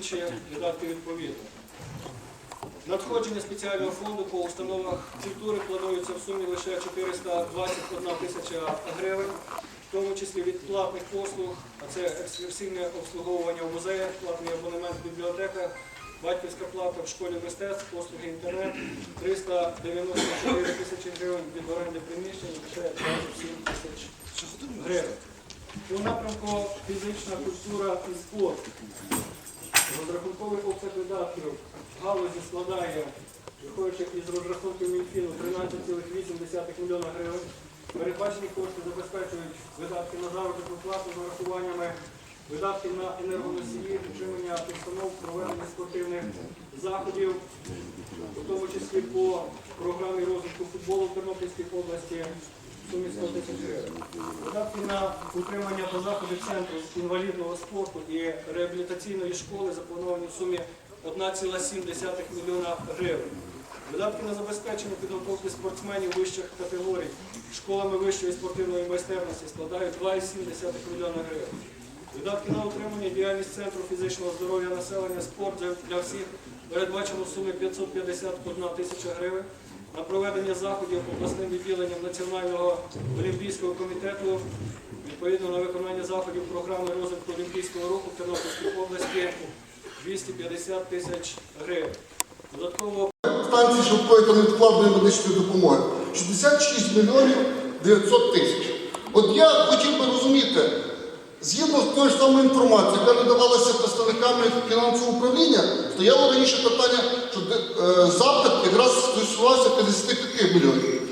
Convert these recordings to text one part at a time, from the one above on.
інші видатки відповідно. Надходження спеціального фонду по установах культури планується в сумі лише 421 тисяча гривень, в тому числі від платних послуг, а це екскурсійне обслуговування в музеях, платний абонемент в бібліотеках, батьківська плата в школі мистецтв, послуги інтернет, 394 тисячі гривень від оренди приміщень, лише 27 тисяч гривень. У напрямку фізична культура і спорт. Розрахунковий обсяг видатків в галузі складає, виходячи із розрахунків Мінфіну, 13,8 млн гривень. Передбачені кошти забезпечують видатки на заробітну плату з урахуваннями, видатки на енергоносії, утримання установ, проведення спортивних заходів, у тому числі по програмі розвитку футболу в Тернопільській області сумі 100 тисяч гривень. Видатки на утримання та заходи центру з інвалідного спорту і реабілітаційної школи заплановані в сумі 1,7 мільйона гривень. Видатки на забезпечення підготовки спортсменів вищих категорій школами вищої спортивної майстерності складають 2,7 мільйона гривень. Видатки на утримання діяльність Центру фізичного здоров'я населення спорт для- для всіх передбачено в сумі 551 тисяча гривень. На проведення заходів обласним відділенням Національного олімпійського комітету відповідно на виконання заходів програми розвитку олімпійського руху в Тернопільській області 250 тисяч гривень. Додатково станції швидкої та невідкладної медичної допомоги 66 мільйонів 900 тисяч. От я хотів би розуміти, згідно з тою ж самою інформацією, яка надавалася представниками фінансового управління, стояло раніше питання, що е, запит якраз стосувався 55 мільйонів.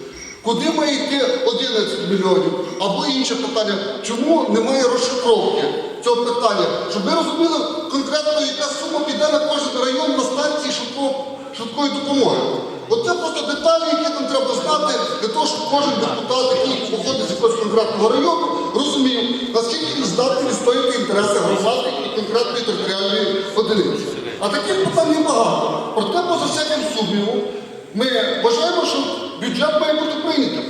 Куди має йти 11 мільйонів? Або інше питання, чому немає розшифровки цього питання? Щоб ви розуміли конкретно, яка сума піде на кожен район на станції швидкої допомоги. От це просто деталі, які нам треба знати, для того, щоб кожен депутат, який походить з якогось конкретного району, розумів, наскільки він здатний відстояти інтереси громади і конкретної територіальної одиниці. А таких питань небагато. Проте, поза всяким сумнівом, ми вважаємо, що бюджет має бути прийнятим.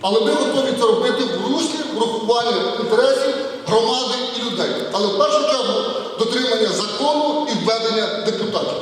Але ми готові це робити в руслі врахування інтересів громади і людей. Але в першу чергу дотримання закону і введення депутатів.